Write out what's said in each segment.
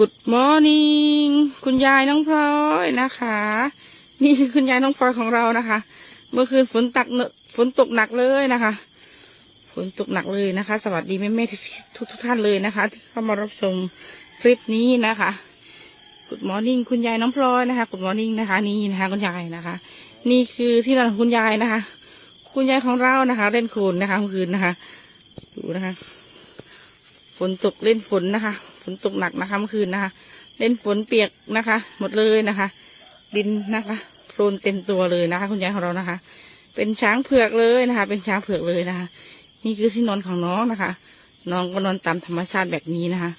Good morning คุณยายน้องพลอยนะคะ นี่คือคุณยายน้องพลอยของเรานะคะ เมื่อคืนฝนตักเนอะฝนตกหนักเลยนะคะ ฝนตกหนักเลยนะคะ สวัสดีแม่แม่ๆทุกทุกท่านเลยนะคะ ที่เข้ามารับชมคลิปนี้นะคะ Good morning คุณยายน้องพลอยนะคะ Good morning นะคะ นี่นะคะ คุณยายนะคะ นี่คือที่นอนของคุณยายนะคะ คุณยายของเรานะคะ เล่นโคลนนะคะเมื่อคืนนะคะ ดูนะคะ ฝนตกเล่นฝนนะคะ นตกหนักนะคะเมื่อคืนนะคะ เล่นฝนเปียกนะคะ หมดเลยนะคะ ดินนะคะโคลนเต็มตัวเลยนะคะ คุณยายของเรานะคะ เป็นช้างเผือกเลยนะคะ เป็นช้างเผือกเลยนะคะ นี่คือที่นอนของน้องนะคะ น้องก็นอนตามธรรมชาติแบบนี้นะคะ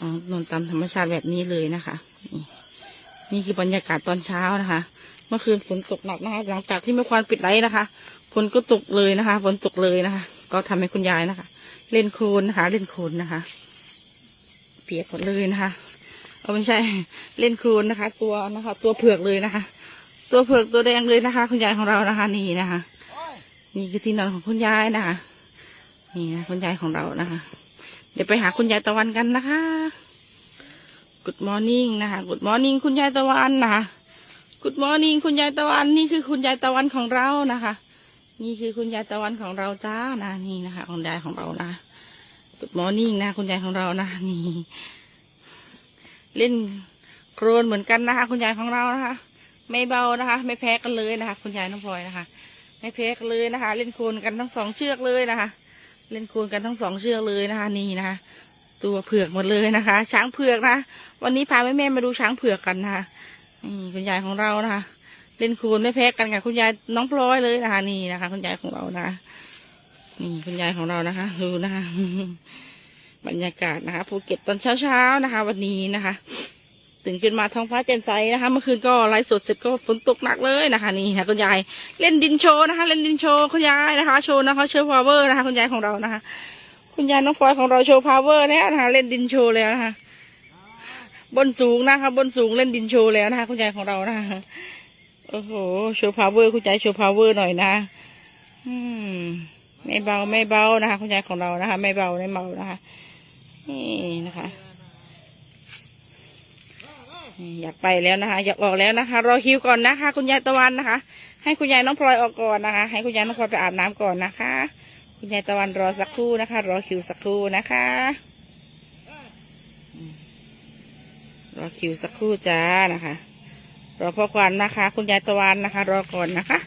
น้องนอนตามธรรมชาติแบบนี้เลยนะคะ นี่คือบรรยากาศตอนเช้านะคะ เมื่อคืนฝนตกหนักนะคะหลังจากที่ไม่ควานปิดไลท์นะคะฝนก็ตกเลยนะคะฝนตกเลยนะคะ ก็ทำให้คุณยายนะคะ เล่นโคลนนะคะ เล่นโคลนนะคะ เปียกหมดเลยนะคะเอาไม่ใช่เล่นโคลนนะคะ ตัวนะคะ ตัวเผือกเลยนะคะ ตัวเผือกตัวแดงเลยนะคะ คุณยายของเรานะคะ นี่นะคะ นี่คือที่นอนของคุณยายนะคะนี่นะคุณยายของเรานะคะ เดี๋ยวไปหาคุณยายตะวันกันนะคะ Good morning นะคะ Good morning คุณยายตะวันนะคะ Good morning คุณยายตะวันนี่คือคุณยายตะวันของเรานะคะ นี่คือคุณยายตะวันของเราจ้านะนี่นะคะคุณยายของเรานะ Good morning นะคุณยายของเรานะนี่เล่นโครนเหมือนกันนะคะ คุณยายของเรานะคะ ไม่เบานะคะ ไม่แพ้กันเลยนะคะ คุณยายน้องพลอยนะคะ ไม่แพ้กันเลยนะคะ เล่นโคลนกันทั้งสองเชือกเลยนะคะ เล่นโคลนกันทั้งสองเชือกเลยนะคะ นี่นะคะตัวเผือกหมดเลยนะคะ ช้างเผือกนะวันนี้พาแม่แม่มาดูช้างเผือกกันนะคะนี่คุณยายของเรานะคะ เล่นโคลนไม่แพ้กันกับคุณยายน้องพลอยเลยนะคะ นี่นะคะ คุณยายของเรานะคะ นี่คุณยายของเรานะคะ ดูนะคะบรรยากาศนะคะภูเก็ตตอนเช้าๆนะคะ วันนี้นะคะตื่นขึ้นมาท้องฟ้าแจ่มใสนะคะเมื่อคืนก็ไลฟ์สดเสร็จก็ฝนตกหนักเลยนะคะ นี่ค่ะคุณยายเล่นดินโชว์นะคะ เล่นดินโชว์คุณยายนะคะ โชว์นะคะโชว์พาวเวอร์นะคะ คุณยายของเรานะคะ คุณยายน้องพลอยของเราโชว์พาวเวอร์แล้วนะคะเล่นดินโชว์แล้วนะคะ บนสูงนะคะ บนสูงเล่นดินโชว์แล้วนะคะ คุณยายของเรานะคะโอ้โหโชว์พาวเวอร์คุณยายโชว์พาวเวอร์หน่อยนะ อืม ไม่เบาไม่เบานะคะ คุณยายของเรานะคะ ไม่เบาไม่เบานะคะ นี่นะคะอยากไปแล้วนะคะ อยากออกแล้วนะคะ รอคิวก่อนนะคะ คุณยายตะวันนะคะ ให้คุณยายน้องพลอยออกก่อนนะคะ ให้คุณยายน้องพลอยไปอาบน้ำก่อนนะคะ คุณยายตะวันรอสักครู่นะคะ รอคิวสักครู่นะคะ รอคิวสักครู่จ้านะคะ รอพ่อควันนะคะ คุณยายตะวันนะคะ รอก่อนนะคะ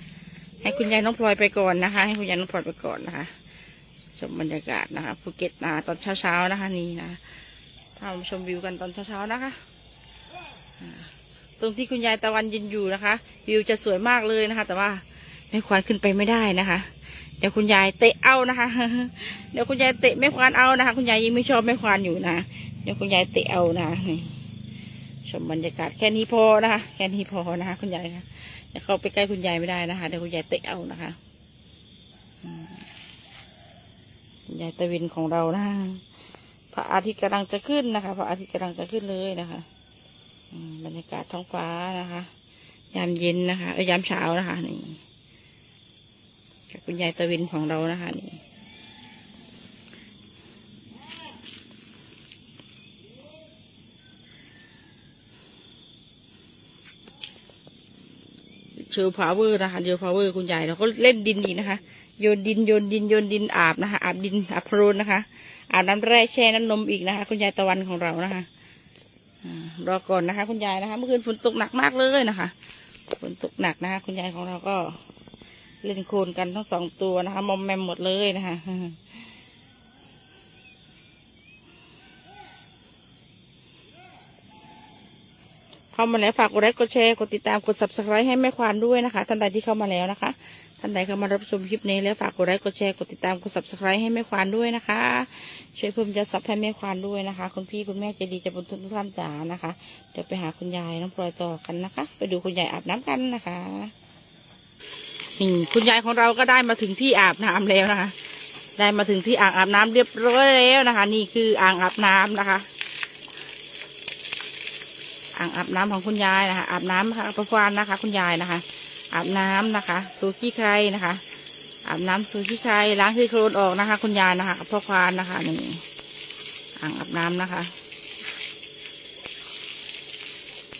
ให้คุณยายน้องพลอยไปก่อนนะคะ ให้คุณยายน้องพลอยไปก่อนนะคะชมบรรยากาศนะคะภูเก็ตนะตอนเช้าๆนะคะ นี่นะพามาชมวิวกันตอนเช้าๆนะคะตรงที่คุณยายตะวันยืนอยู่นะคะ วิวจะสวยมากเลยนะคะ แต่ว่าแม่ควานขึ้นไปไม่ได้นะคะ เดี๋ยวคุณยายเตะเอานะคะ เดี๋ยวคุณยายเตะแม่ควานเอานะคะ คุณยายยังไม่ชอบแม่ควานอยู่นะเดี๋ยวคุณยายเตะเอานะนี่ชมบรรยากาศแค่นี้พอนะคะ แค่นี้พอนะคะ คุณยายนะ อย่เขาไปใกล้คุณยายไม่ได้นะคะเดี๋ยวคุณยายเตะเอานะคะยายตะวินของเรานะพระอาทิตย์กำลังจะขึ้นนะคะพระอาทิตย์กำลังจะขึ้นเลยนะคะบรรยากาศท้องฟ้านะคะ ยามเย็นนะคะเอ้ยยามเช้านะคะนี่คุณยายตะวินของเรานะคะนี่ โชว์พาวเวอร์นะคะโชว์พาวเวอร์คุณยายเราก็เล่นดินอีกนะคะ โยนดินโยนดินโยนดินอาบนะคะ อาบดินอาบโครนนะคะ อาบน้ำแร่แช่น้ำนมอีกนะคะ คุณยายตะวันของเรานะคะรอก่อนนะคะ คุณยายนะคะ เมื่อคืนฝนตกหนักมากเลยนะคะฝนตกหนักนะคะ คุณยายของเราก็เล่นโคลนกันทั้งสองตัวนะคะ มอมแมมหมดเลยนะคะ เข้ามาแล้วฝากกดไลค์กดแชร์กดติดตามกด subscribe ให้แม่ควานด้วยนะคะ ท่านใดที่เข้ามาแล้วนะคะ ท่านใดเข้ามารับชมคลิปนี้แล้วฝากกดไลค์กดแชร์กดติดตามกด subscribe ให้แม่ควานด้วยนะคะ ช่วยเพิ่มยอดซับให้แม่ควานด้วยนะคะ คุณพี่คุณแม่ใจดีใจบุญทุกท่านจ๋านะคะ เดี๋ยวไปหาคุณยายน้องพลอยต่อกันนะคะ ไปดูคุณยายอาบน้ำกันนะคะนี่คุณยายของเราก็ได้มาถึงที่อาบน้ำแล้วนะคะ ได้มาถึงที่อ่างอาบน้ำเรียบร้อยแล้วนะคะ นี่คืออ่างอาบน้ำนะคะ อ่างอาบน้ำของคุณยายนะคะอาบน้ำนะคะประควานนะคะ คุณยายนะคะ อาบน้ำนะคะถูขี้ใครนะคะ อาบน้ำถูขี้ใครล้างขี้โคลนออกนะคะ คุณยายนะคะกับพ่อควานนะคะนี่อ่างอาบน้ำนะคะ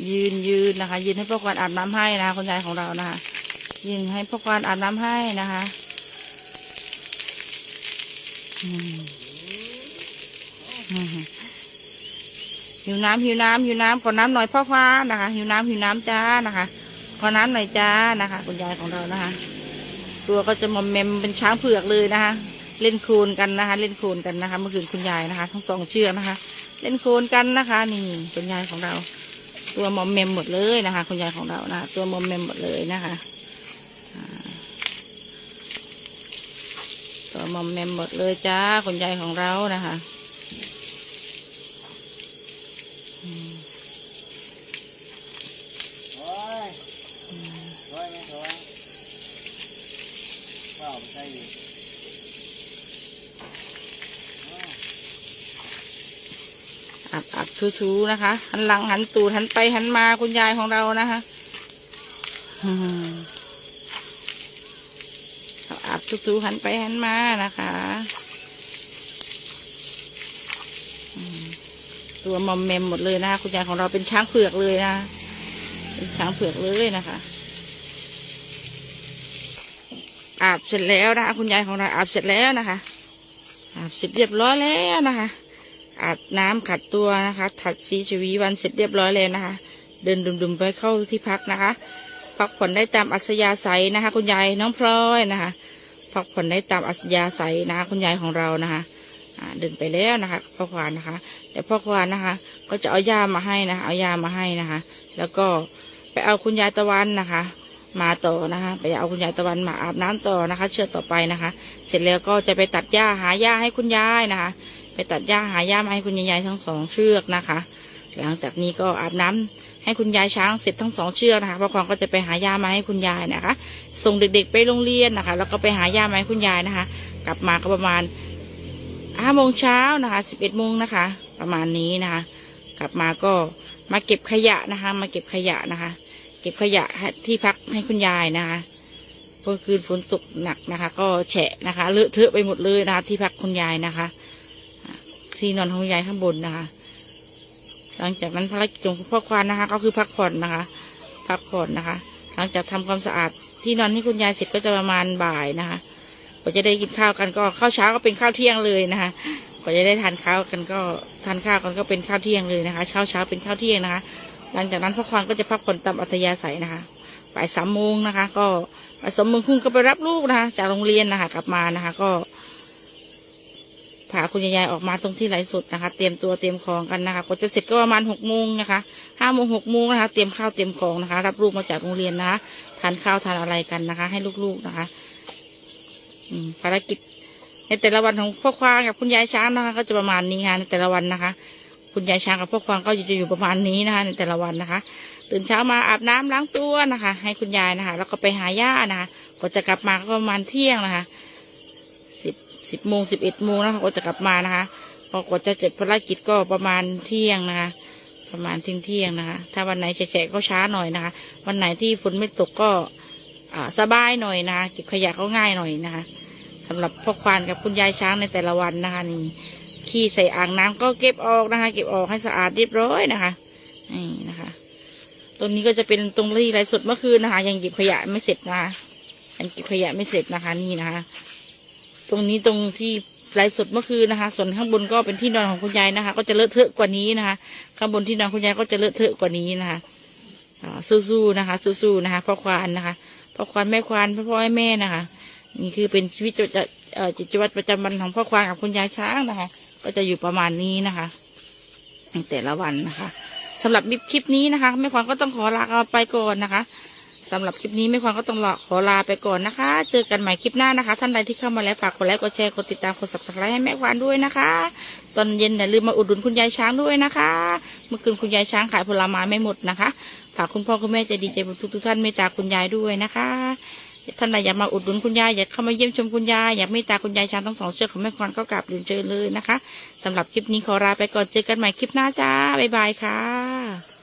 ยืนยืนนะคะ ยืนให้พ่อควานอาบน้ำให้นะคะคุณยายของเรานะคะ ยืนให้พ่อควานอาบน้ำให้นะคะอืมอืม หิวน้ำหิวน้ำหิวน้ำขอน้ำหน่อยพ่อควานะคะ หิวน้ำหิวน้ำจ้านะคะขอน้ำหน่อยจ้านะคะ คุณยายของเรานะคะ ตัวก็จะมอมแมมเป็นช้างเผือกเลยนะคะ เล่นโคลนกันนะคะ เล่นโคลนกันนะคะ เมื่อคืนคุณยายนะคะ ทั้งสองเชือกนะคะ เล่นโคลนกันนะคะ นี่คุณยายของเรา ตัวมอมแมมหมดเลยนะคะ คุณยายของเรานะคะตัวมอมแมมหมดเลยนะคะตัวมอมแมมหมดเลยจ้าคุณยายของเรานะคะอืม โอ้ยโอ้ยไม่ถอยเปล่าไม่ใช่อยู่อับอับชูๆนะคะ หันหลังหันตูดหันไปหันมาคุณยายของเรานะคะอืมอับชูๆหันไปหันมานะคะตัวมอมแมมหมดเลยนะคะคุณยายของเราเป็นช้างเผือกเลยนะเป็นช้างเผือกเลยนะคะ อาบเสร็จแล้วนะคะคุณยายของเราอาบเสร็จแล้วนะคะ อาบเสร็จเรียบร้อยแล้วนะคะ อาบน้ำขัดตัวนะคะถัดสีชวีวันเสร็จเรียบร้อยเลยนะคะ เดินดุมๆไปเข้าที่พักนะคะ พักผ่อนได้ตามอัธยาศัยนะคะ คุณยายน้องพลอยนะคะ พักผ่อนได้ตามอัธยาศัยนะคะ คุณยายของเรานะคะเดินไปแล้วนะคะพ่อควานนะคะแต่พ่อควานนะคะ ก็จะเอายามาให้นะคะเอายามาให้นะคะ แล้วก็ไปเอาคุณยายตะวันนะคะ มาต่อนะคะ ไปเอาคุณยายตะวันมาอาบน้ำต่อนะคะ เชือกต่อไปนะคะ เสร็จแล้วก็จะไปตัดหญ้าหาหญ้าให้คุณยายนะคะ ไปตัดหญ้าหาหญ้ามาให้คุณยายทั้งสองเชือกนะคะ หลังจากนี้ก็อาบน้ำให้คุณยายช้างเสร็จทั้งสองเชือกนะคะพ่อควานก็จะไปหาหญ้ามาให้คุณยายนะคะ ส่งเด็กๆไปโรงเรียนนะคะ แล้วก็ไปหาหญ้ามาให้คุณยายนะคะ กลับมาก็ประมาณห้าโมงเช้านะคะสิบเอ็ดโมงนะคะ ประมาณนี้นะคะ กลับมาก็มาเก็บขยะนะคะ มาเก็บขยะนะคะ เก็บขยะที่พักให้คุณยายนะคะเมื่อคืนฝนตกหนักนะคะ ก็แฉะนะคะเลอะเทอะไปหมดเลยนะคะที่พักคุณยายนะคะ ที่นอนของยายข้างบนนะคะ หลังจากนั้นภารกิจของพ่อควานนะคะ ก็คือพักผ่อนนะคะ พักผ่อนนะคะ หลังจากทำความสะอาดที่นอนให้คุณยายเสร็จก็จะประมาณบ่ายนะคะกว่าจะได้กินข้าวกันก็ข้าวเช้าก็เป็นข้าวเที่ยงเลยนะคะกว่าจะได้ทานข้าวกันก็ทานข้าวกันก็เป็นข้าวเที่ยงเลยนะคะ เช้าเช้าเป็นข้าวเที่ยงนะคะ หลังจากนั้นพ่อควานก็จะพักผ่อนตามอัธยาศัยนะคะบ่ายสามโมงนะคะ ก็บ่ายสองโมงครึ่งก็ไปรับลูกนะคะ จากโรงเรียนนะคะ กลับมานะคะ ก็พาคุณยายออกมาตรงที่ไหลสุดนะคะ เตรียมตัวเตรียมของกันนะคะก็จะเสร็จก็ประมาณหกโมงนะคะห้าโมงหกโมงนะคะ เตรียมข้าวเตรียมของนะคะ รับลูกมาจากโรงเรียนนะคะทานข้าวทานอะไรกันนะคะ ให้ลูกๆนะคะอืมภารกิจในแต่ละวันของพ่อควานกับคุณยายช้างนะคะ ก็จะประมาณนี้ค่ะในแต่ละวันนะคะ คุณยายช้างกับพ่อควานก็จะอยู่ประมาณนี้นะคะ ในแต่ละวันนะคะ ตื่นเช้ามาอาบน้ำล้างตัวนะคะ ให้คุณยายนะคะ แล้วก็ไปหาย่านะคะก็จะกลับมาก็ประมาณเที่ยงนะคะสิบสิบโมงสิบเอ็ดโมงนะคะก็จะกลับมานะคะพอกว่าจะเสร็จภารกิจก็ประมาณเที่ยงนะคะ ประมาณเที่ยงเที่ยงนะคะ ถ้าวันไหนแฉะก็ช้าหน่อยนะคะ วันไหนที่ฝนไม่ตกก็สบายหน่อยนะคะเก็บขยะก็ง่ายหน่อยนะคะสำหรับพ่อควานกับคุณยายช้างในแต่ละวันนะคะนี่ ขี้ใส่อ่างน้ำก็เก็บออกนะคะ เก็บออกให้สะอาดเรียบร้อยนะคะนี่นะคะ ตรงนี้ก็จะเป็นตรงที่ไรสดเมื่อคืนนะคะ ยังเก็บขยะไม่เสร็จนะคะยังเก็บขยะไม่เสร็จนะคะ นี่นะคะ ตรงนี้ตรงที่ไลฟ์สดเมื่อคืนนะคะ ส่วนข้างบนก็เป็นที่นอนของคุณยายนะคะ ก็จะเลอะเทอะกว่านี้นะคะ ข้างบนที่นอนคุณยายก็จะเลอะเทอะกว่านี้นะคะสู้ๆนะคะสู้ๆนะคะพ่อควานนะคะพ่อควานแม่ควานพ่อพ่อแม่นะคะ นี่คือเป็นชีวิตจะเอ่อจิตวัตรประจำวันของพ่อควานกับคุณยายช้างนะคะ ก็จะอยู่ประมาณนี้นะคะในแต่ละวันนะคะสำหรับคลิปนี้นะคะแม่ควานก็ต้องขอลาไปก่อนนะคะสำหรับคลิปนี้ไม่ควรก็ต้องลาขอลาไปก่อนนะคะ เจอกันใหม่คลิปหน้านะคะ ท่านใดที่เข้ามาแล้วฝากกดไลค์กดแชร์กดติดตามกด subscribe ให้แม่ควานด้วยนะคะ ตอนเย็นอย่าลืมมาอุดหนุนคุณยายช้างด้วยนะคะ เมื่อคืนคุณยายช้างขายผลไม้ไม่หมดนะคะฝากคุณพ่อคุณแม่ใจดีใจบุญทุกทุกท่านเมตตาคุณยายด้วยนะคะ ท่านใดอยากมาอุดหนุนคุณยายอยากเข้ามาเยี่ยมชมคุณยายอยากมีตาคุณยายช้างทั้งสองเชือกของแม่ควันก็กลับเรียนเชิญเลยนะคะสำหรับคลิปนี้ขอลาไปก่อนเจอกันใหม่คลิปหน้าจ้าบ๊ายบายค่ะ